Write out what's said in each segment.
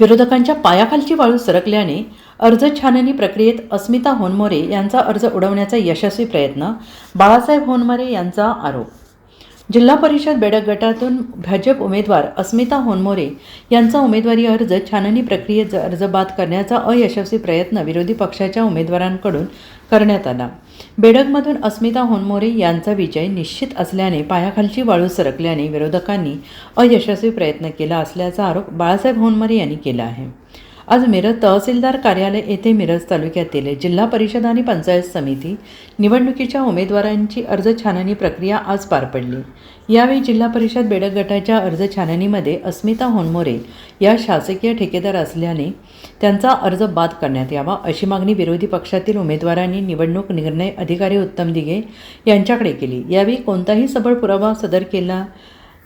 विरोधकांच्या पायाखालची वाळू सरकल्याने अर्ज छाननी प्रक्रियेत अस्मिता होनमोरे यांचा अर्ज उडवण्याचा यशस्वी प्रयत्न बाळासाहेब होनमोरे यांचा आरोप. जिल्हा परिषद बेडक गटातून भाजप उमेदवार अस्मिता होनमोरे यांचा उमेदवारी अर्ज छाननी प्रक्रियेत अर्ज बाद करण्याचा अयशस्वी प्रयत्न विरोधी पक्षाच्या उमेदवारांकडून करण्यात आला. बेडगमधून अस्मिता होनमोरे यांचा विजय निश्चित असल्याने पायाखालची वाळू सरकल्याने विरोधकांनी अयशस्वी प्रयत्न केला असल्याचा आरोप बाळासाहेब होनमोरे यांनी केला आहे. आज मिरज तहसीलदार कार्यालय येथे मिरज तालुक्यातील जिल्हा परिषद आणि पंचायत समिती निवडणुकीच्या उमेदवारांची अर्ज छाननी प्रक्रिया आज पार पडली. यावेळी जिल्हा परिषद बेडक गटाच्या अर्ज छाननीमध्ये अस्मिता होनमोरे या शासकीय ठेकेदार असल्याने त्यांचा अर्ज बाद करण्यात यावा अशी मागणी विरोधी पक्षातील उमेदवारांनी निवडणूक निर्णय अधिकारी उत्तम दिघे यांच्याकडे केली. यावेळी कोणताही सबळ पुरावा सदर केला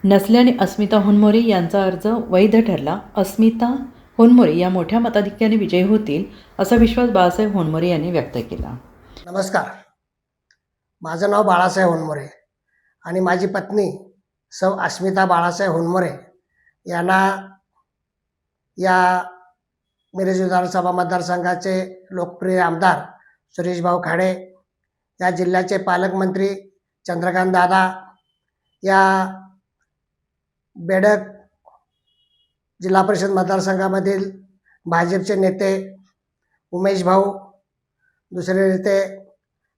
नसल्याने अस्मिता होनमोरे यांचा अर्ज वैध ठरला. अस्मिता होनमोरे या मोठ्या मताधिक्याने विजयी होतील असा विश्वास बाळासाहेब होनमोरे यांनी व्यक्त केला. नमस्कार. माझं नाव बाळासाहेब होनमोरे आणि माझी पत्नी सौ अस्मिता बाळासाहेब होनमोरे यांना या मिरज विधानसभा मतदारसंघाचे लोकप्रिय आमदार सुरेशभाऊ खाडे या जिल्ह्याचे पालकमंत्री चंद्रकांत दादा या बेडक जिल्हा परिषद मतदारसंघामधील भाजपचे नेते उमेश भाऊ दुसरे नेते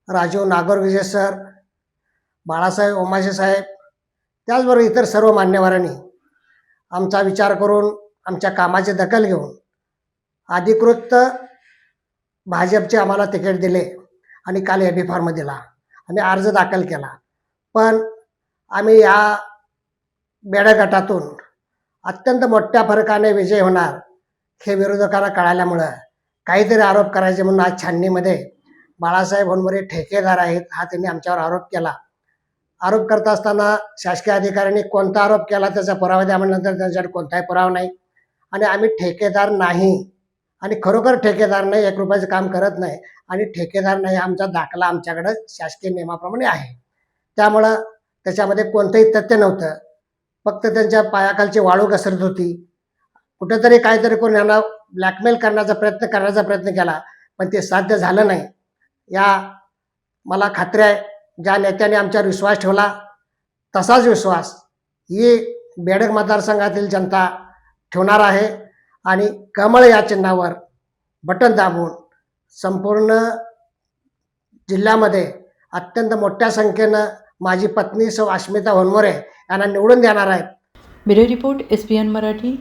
राजीव नागोरविजय सर बाळासाहेब ओमाशे साहेब त्याचबरोबर इतर सर्व मान्यवरांनी आमचा विचार करून आमच्या कामाची दखल घेऊन अधिकृत भाजपचे आम्हाला तिकीट दिले आणि काल एबी फॉर्म दिला. आम्ही अर्ज दाखल केला. पण आम्ही या बेड्या गटातून अत्यंत मोठ्या फरकाने विजय होणार हे विरोधकांना कळाल्यामुळं. काहीतरी आरोप करायचे म्हणून आज छाननीमध्ये बाळासाहेब होनमोरे ठेकेदार आहेत हा त्यांनी आमच्यावर आरोप केला. आरोप करत असताना शासकीय अधिकाऱ्यांनी कोणता आरोप केला त्याचा पुरावा द्या म्हणल्यानंतर त्यांच्याकडे कोणताही पुरावा नाही. आणि आम्ही ठेकेदार नाही. आणि खरोखर ठेकेदार नाही एक रुपयाचं काम करत नाही. आणि ठेकेदार नाही आमचा दाखला आमच्याकडं शासकीय नियमाप्रमाणे आहे. त्यामुळं त्याच्यामध्ये कोणतंही तथ्य नव्हतं. फक्त त्यांच्या पायाखालची वाळू घसरत होती. कुठेतरी काहीतरी कोण यांना ब्लॅकमेल करण्याचा प्रयत्न करण्याचा प्रयत्न केला पण ते साध्य झालं नाही. या मला खात्री आहे ज्या नेत्याने आमच्यावर विश्वास ठेवला तसाच विश्वास ही बेडक मतदारसंघातील जनता ठेवणार आहे आणि कमळ या चिन्हावर बटन दाबून संपूर्ण जिल्ह्यामध्ये अत्यंत मोठ्या संख्येनं माझी पत्नी सौ अस्मिता होनमोरे यांना निवडून देणार आहेत. Bureau report S P N Marathi.